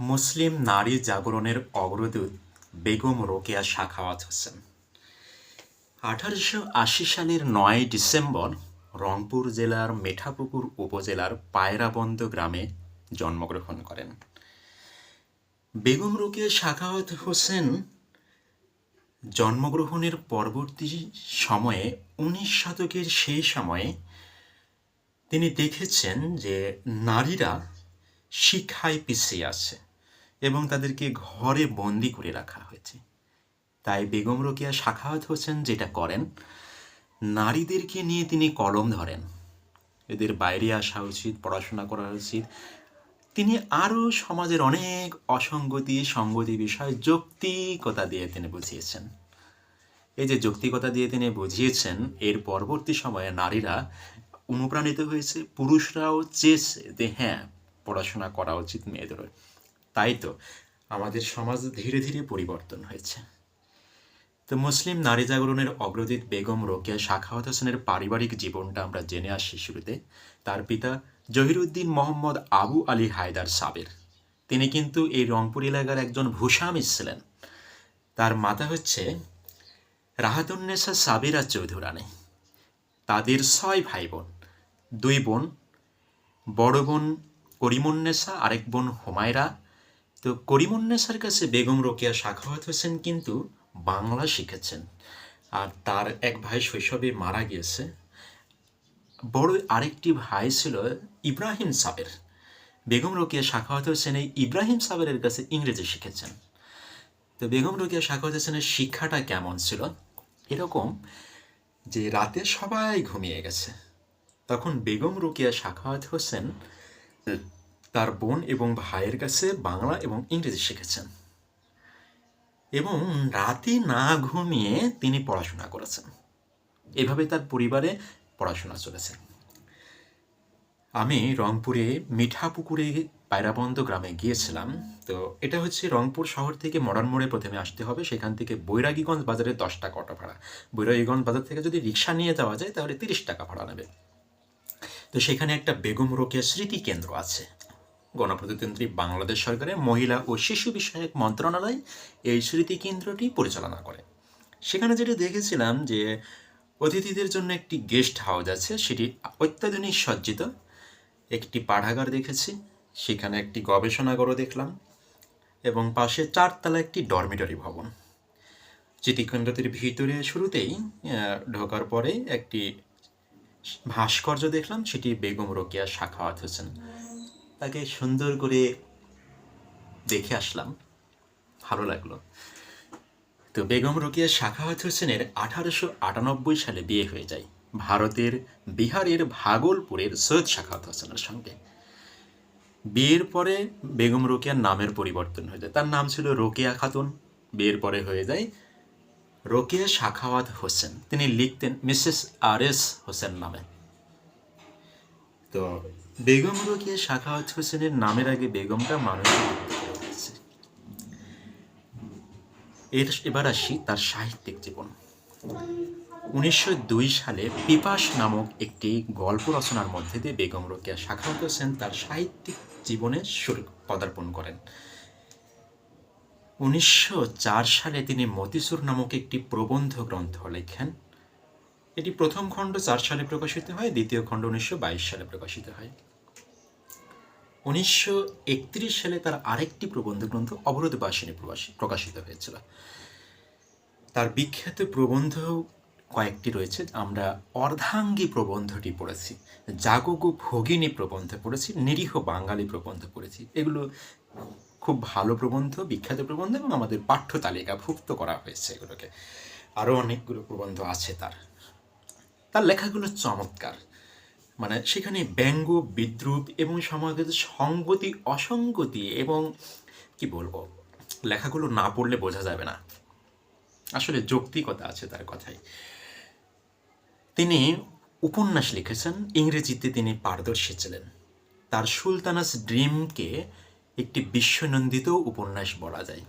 মুসলিম নারী জাগরণের অগ্রদূত বেগম রোকেয়া সাখাওয়াত হোসেন আঠারোশো আশি সালের নয় ডিসেম্বর রংপুর জেলার মেঠাপুকুর উপজেলার পায়রাবন্দ গ্রামে জন্মগ্রহণ করেন। বেগম রোকেয়া সাখাওয়াত হোসেন জন্মগ্রহণের পরবর্তী সময়ে উনিশ শতকের সেই সময়ে তিনি দেখেছেন যে নারীরা শিক্ষায় পিছিয়ে আছে। এবং তাদেরকে ঘরে বন্দি করে রাখা হয়েছে। তাই বেগম রোকেয়া সাখাওয়াত হোসেন যেটা করেন, নারীদেরকে নিয়ে তিনি কলম ধরেন। এদের বাইরে আসা উচিত, পড়াশোনা করা উচিত। তিনি আরও সমাজের অনেক অসঙ্গতি, সঙ্গতি বিষয় যৌক্তিকতা দিয়ে তিনি বুঝিয়েছেন। এই যে যৌক্তিকতা দিয়ে তিনি বুঝিয়েছেন, এর পরবর্তী সময়ে নারীরা অনুপ্রাণিত হয়েছে, পুরুষরাও চেয়েছে যে হ্যাঁ পড়াশোনা করা উচিত মেয়েদের তাই তো আমাদের সমাজ ধীরে ধীরে পরিবর্তন হয়েছে। তো মুসলিম নারী জাগরণের অগ্রদীত বেগম রোকেয়া শাখাওয়াত হোসেনের পারিবারিক জীবনটা আমরা জেনে আসি শুরুতে। তার পিতা জহিরুদ্দিন মোহাম্মদ আবু আলী হায়দার সাবের। তিনি কিন্তু এই রংপুর এলাকার একজন ভূস্বামী ছিলেন। তার মাতা হচ্ছে রাহাতুন্নেসা সাবিরা চৌধুরানী। তাদের ছয় ভাই বোন দুই বোন, বড় বোন করিমুন্নেসা আরেক বোন হুমায়রা তো করিমুন্নেসার কাছে বেগম রোকেয়া সাখাওয়াত হোসেন কিন্তু বাংলা শিখেছেন। আর তার এক ভাই শৈশবে মারা গিয়েছে। বড় আরেকটি ভাই ছিল ইব্রাহিম সাবের। বেগম রোকেয়া সাখাওয়াত হোসেন এই ইব্রাহিম সাবেরের কাছে ইংরেজি শিখেছেন। তো বেগম রোকেয়া সাখাওয়াত হোসেনের শিক্ষাটা কেমন ছিল? এরকম যে রাতে সবাই ঘুমিয়ে গেছে। তখন বেগম রোকেয়া সাখাওয়াত হোসেন তার বোন এবং ভাইয়ের কাছে বাংলা এবং ইংরেজি শিখেছেন। এবং রাতে না ঘুমিয়ে তিনি পড়াশোনা করেছেন। এভাবে তার পরিবারে পড়াশোনা চলেছে। আমি রংপুরে মিঠাপুকুরে পায়রাবন্দ গ্রামে গিয়েছিলাম। তো এটা হচ্ছে রংপুর শহর থেকে মডার্ন মোড়ে প্রথমে আসতে হবে। সেখান থেকে বৈরাগীগঞ্জ বাজারে দশ টাকা অটো ভাড়া। বৈরাগীগঞ্জ বাজার থেকে যদি রিক্সা নিয়ে যাওয়া যায়, তাহলে তিরিশ টাকা ভাড়া নেবে। তো সেখানে একটা বেগম রোকেয়া স্মৃতি কেন্দ্র আছে। গণপ্রজাতন্ত্রী বাংলাদেশ সরকারের মহিলা ও শিশু বিষয়ক মন্ত্রণালয় এই স্মৃতি কেন্দ্রটি পরিচালনা করে। সেখানে যেটা দেখেছিলাম যে অতিথিদের জন্য একটি গেস্ট হাউস আছে, সেটি অত্যাধুনিক সজ্জিত। একটি পাঠাগার দেখেছি, সেখানে একটি গবেষণাগারও দেখলাম এবং পাশে চারতলা একটি ডরমিটরি ভবন। স্মৃতিকেন্দ্রটির ভিতরে শুরুতেই ঢোকার পরে একটি ভাস্কর্য দেখলাম, সেটি বেগম রোকেয়া শাখাওয়াত হোসেন তাকে সুন্দর করে দেখে আসলাম। ভালো লাগল। তো বেগম রোকেয়া সাখাওয়াত হোসেনের আঠারোশো আটানব্বই সালে বিয়ে হয়ে যায়। ভারতের বিহারের ভাগলপুরের সৈয়দ সাখাওয়াত হোসেনের সঙ্গে। বিয়ের পরে বেগম রোকেয়ার নামের পরিবর্তন হয়ে যায়। তার নাম ছিল রোকেয়া খাতুন। বিয়ের পরে হয়ে যায় রোকেয়া সাখাওয়াত হোসেন। তিনি লিখতেন মিসেস আর এস হোসেন নামে। তো বেগম রোকেয়া সাখাওয়াত হোসেনের নামের আগে বেগমটা মানুষের এর এবার আসি তার সাহিত্যিক জীবন। উনিশশো দুই সালে পিপাস নামক একটি গল্প রচনার মধ্যে দিয়ে বেগম রোকেয়া সাখাওয়াত হোসেন তার সাহিত্যিক জীবনে শুরু পদার্পণ করেন। উনিশশো চার সালে তিনি মতিসুর নামক একটি প্রবন্ধ গ্রন্থ লেখেন। এটি প্রথম খণ্ড চার সালে প্রকাশিত হয়, দ্বিতীয় খণ্ড উনিশশো বাইশ সালে প্রকাশিত হয়। উনিশশো একত্রিশ সালে তার আরেকটি প্রবন্ধ গ্রন্থ অবরোধবাসিনী প্রবাসী প্রকাশিত হয়েছিল। তার বিখ্যাত প্রবন্ধ কয়েকটি রয়েছে। আমরা অর্ধাঙ্গী প্রবন্ধটি পড়েছি, জাগগু ভগিনী প্রবন্ধ পড়েছি, নিরীহ বাঙালি প্রবন্ধ পড়েছি। এগুলো খুব ভালো প্রবন্ধ, বিখ্যাত প্রবন্ধ এবং আমাদের পাঠ্য তালিকাভুক্ত করা হয়েছে এগুলোকে। আরও অনেকগুলো প্রবন্ধ আছে তার। তার লেখাগুলো চমৎকার। মানে সেখানে ব্যঙ্গ, বিদ্রুপ এবং সমাজের সঙ্গতি, অসঙ্গতি এবং কি বলব, লেখাগুলো না পড়লে বোঝা যাবে না। আসলে যৌক্তিকতা আছে তার কথায় তিনি উপন্যাস লিখেছেন, ইংরেজিতে তিনি পারদর্শী ছিলেন। তার সুলতানাস ড্রিমকে একটি বিশ্বনন্দিত উপন্যাস বলা যায়।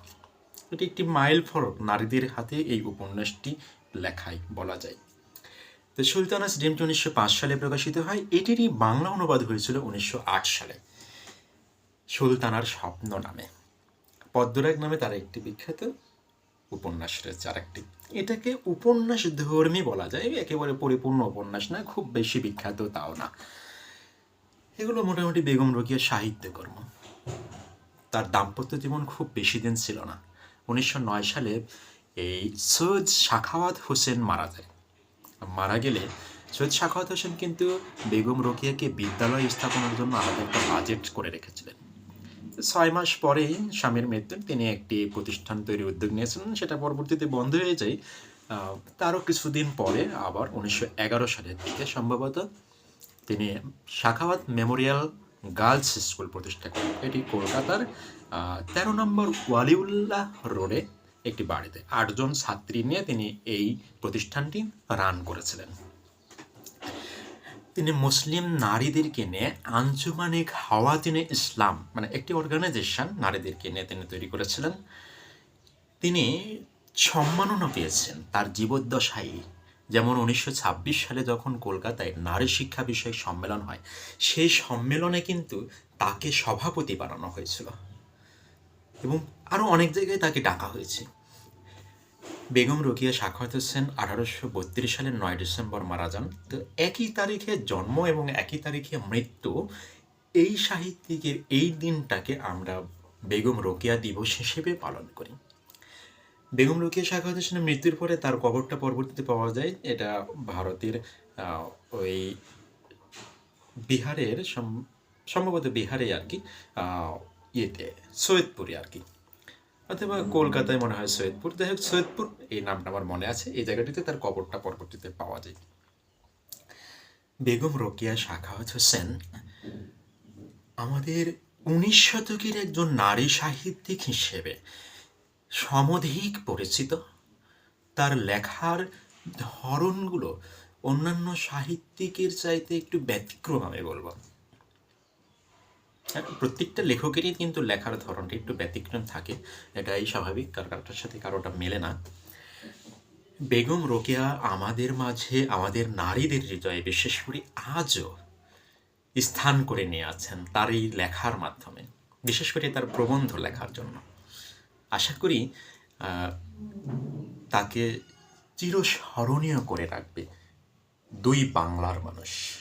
এটি একটি মাইল ফরক নারীদের হাতে এই উপন্যাসটি লেখায় বলা যায়। তো সুলতানাস ড্রিমটি উনিশশো সালে প্রকাশিত হয়। এটিরই বাংলা অনুবাদ হয়েছিল উনিশশো আট সালে। সুলতানার স্বপ্ন নামে। পদ্মরাগ নামে তার একটি বিখ্যাত উপন্যাস রয়েছে আর একটি এটাকে উপন্যাস ধর্মী বলা যায়। একেবারে পরিপূর্ণ উপন্যাস না, খুব বেশি বিখ্যাত তাও না। এগুলো মোটামুটি বেগম রোকিয়ার সাহিত্যকর্ম। তার দাম্পত্য জীবন খুব বেশি দিন ছিল না। উনিশশো নয় সালে এই সৈয়দ শাখাওয়াত হোসেন মারা যায়। মারা গেলে সৈয়দ শাখাওয়াত হোসেন কিন্তু বেগম রোকিয়াকে বিদ্যালয় স্থাপনের জন্য আলাদা একটা বাজেট করে রেখেছিলেন। ছয় মাস পরেই স্বামীর মৃত্যু তিনি একটি প্রতিষ্ঠান তৈরির উদ্যোগ নিয়েছিলেন, সেটা পরবর্তীতে বন্ধ হয়ে যায়। তারও কিছুদিন পরে আবার উনিশশো এগারো সালের দিকে সম্ভবত তিনি শাখাওয়াত মেমোরিয়াল গার্লস স্কুল প্রতিষ্ঠা করেন। এটি কলকাতার তেরো নম্বর ওয়ালিউল্লাহ রোডে একটি বাড়িতে। আটজন ছাত্রী নিয়ে তিনি এই প্রতিষ্ঠানটি রান করেছিলেন। তিনি মুসলিম নারীদেরকে নিয়ে আঞ্জুমানে হাওয়াতিনে ইসলাম মানে একটি অর্গানাইজেশন নারীদেরকে নিয়ে তিনি তৈরি করেছিলেন। তিনি সম্মাননা পেয়েছেন তার জীবদ্দশায়। যেমন উনিশশো ছাব্বিশ সালে যখন কলকাতায় নারী শিক্ষা বিষয়ক সম্মেলন হয়, সেই সম্মেলনে কিন্তু তাকে সভাপতি বানানো হয়েছিল। এবং আরও অনেক জায়গায় তাকে ডাকা হয়েছে। বেগম রোকিয়া, সাখাওয়াত হোসেন আঠারোশো বত্রিশ সালের নয় ডিসেম্বর মারা যান। তো একই তারিখে জন্ম এবং একই তারিখে মৃত্যু, এই সাহিত্যিকের এই দিনটাকে আমরা বেগম রোকেয়া দিবস হিসেবে পালন করি। বেগম রোকিয়া, সাখাওয়াত হোসেনের মৃত্যুর পরে তার কবরটা পরবর্তীতে পাওয়া যায়। এটা ভারতের ওই বিহারের সম্ভবত বিহারে আর কি ইয়েতে সৈয়দপুরে আর কি। অথবা কলকাতায় মনে হয় সৈয়দপুর। যাই হোক সৈয়দপুর এই নামটা আমার মনে আছে। এই জায়গাটিতে তার কবরটা পরবর্তীতে পাওয়া যায়। বেগম রোকেয়া শাখাওয়াত হোসেন আমাদের উনিশ শতকের একজন নারী সাহিত্যিক হিসেবে। সমধিক পরিচিত। তার লেখার ধরনগুলো অন্যান্য সাহিত্যিকের চাইতে একটু ব্যতিক্রম আমি বলব। প্রত্যেকটা লেখকেরই কিন্তু লেখার ধরনটা একটু ব্যতিক্রম থাকে। এটাই স্বাভাবিক, কার কারোটার সাথে কারোটা মেলে না। বেগম রোকেয়া আমাদের মাঝে আমাদের নারীদের হৃদয়ে বিশেষ করে আজও স্থান করে নিয়ে আছেন তার এই লেখার মাধ্যমে। বিশেষ করে তার প্রবন্ধ লেখার জন্য। আশা করি তাকে চিরস্মরণীয় করে রাখবে দুই বাংলার মানুষ।